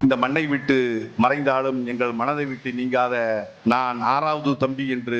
இந்த மண்ணை விட்டு மறைந்தாலும் எங்கள் மனதை விட்டு நீங்காத நான் ஆறாவது தம்பி என்று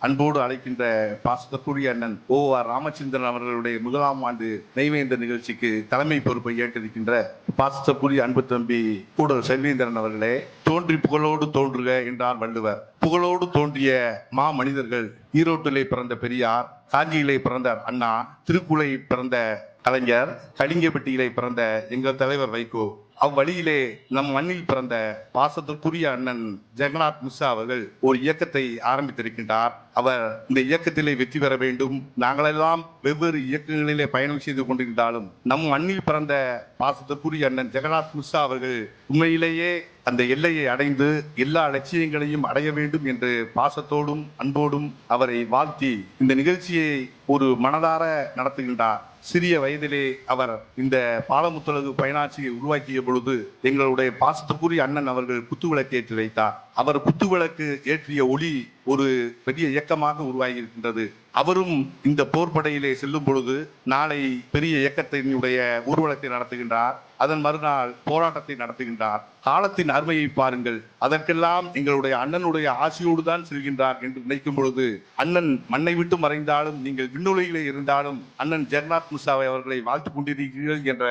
அன்போடு அழைக்கின்ற பாசத்துக்குரிய அண்ணன் ஓ ஆர் ராமச்சந்திரன் அவர்களுடைய முதலாம் ஆண்டு நெய்வேந்த நிகழ்ச்சிக்கு தலைமை பொறுப்பை ஏற்றிருக்கின்ற பாசத்துக்குரிய அன்பு தம்பி கூடல் செல்வேந்திரன் அவர்களே தோன்றி புகழோடு தோன்றுக என்றார் வள்ளுவர். புகழோடு தோன்றிய மா மனிதர்கள் ஈரோட்டிலே பிறந்த பெரியார் காஞ்சியிலே பிறந்த அண்ணா திருக்குளை பிறந்த கலைஞர் கலிங்கப்பட்டியிலே பிறந்த எங்கள் தலைவர் வைகோ அவ்வழியிலே நம் மண்ணில் பிறந்த பாசத்திற்குரிய அண்ணன் ஜெகநாத் மிஸ்ரா அவர்கள் ஒரு இயக்கத்தை ஆரம்பித்திருக்கின்றார். அவர் இந்த இயக்கத்திலே வெற்றி பெற வேண்டும். நாங்களெல்லாம் வெவ்வேறு இயக்கங்களிலே பயணம் செய்து கொண்டிருந்தாலும் நம் மண்ணில் பிறந்த பாசத்திற்குரிய அண்ணன் ஜெகநாத் மிஸ்ரா அவர்கள் உண்மையிலேயே அந்த எல்லையை அடைந்து எல்லா லட்சியங்களையும் அடைய வேண்டும் என்று பாசத்தோடும் அன்போடும் அவரை வாழ்த்தி இந்த நிகழ்ச்சியை ஒரு மனதார நடத்துகின்றார். சிறிய வயதிலே அவர் இந்த பாலமுத்தலகு பயனாட்சியை உருவாக்கிய பொழுது எங்களுடைய பாசத்துக்குரிய அண்ணன் அவர்கள் குத்துவிளக்கு ஏற்றி வைத்தார். அவர் குத்துவிளக்கு ஏற்றிய ஒளி ஒரு பெரிய இயக்கமாக உருவாகி இருக்கின்றது அவரும் இந்த போர்படையிலே செல்லும் பொழுது நாளை பெரிய இயக்கத்தினுடைய ஊர்வலத்தை நடத்துகின்றார். அதன் மறுநாள் போராட்டத்தை நடத்துகின்றார். காலத்தின் அருமையை பாருங்கள். அதற்கெல்லாம் எங்களுடைய அண்ணனுடைய ஆசையோடு தான் செல்கின்றார் என்று நினைக்கும் பொழுது அண்ணன் மண்ணை விட்டு மறைந்தாலும் நீங்கள் விண்ணுலகிலே இருந்தாலும் அண்ணன் ஜெகநாத் முசாவை அவர்களை வாழ்த்து கொண்டிருக்கிறீர்கள் என்ற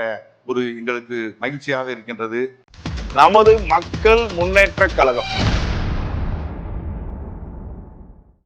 ஒரு எங்களுக்கு மகிழ்ச்சியாக இருக்கின்றது. நமது மக்கள் முன்னேற்ற கழகம்.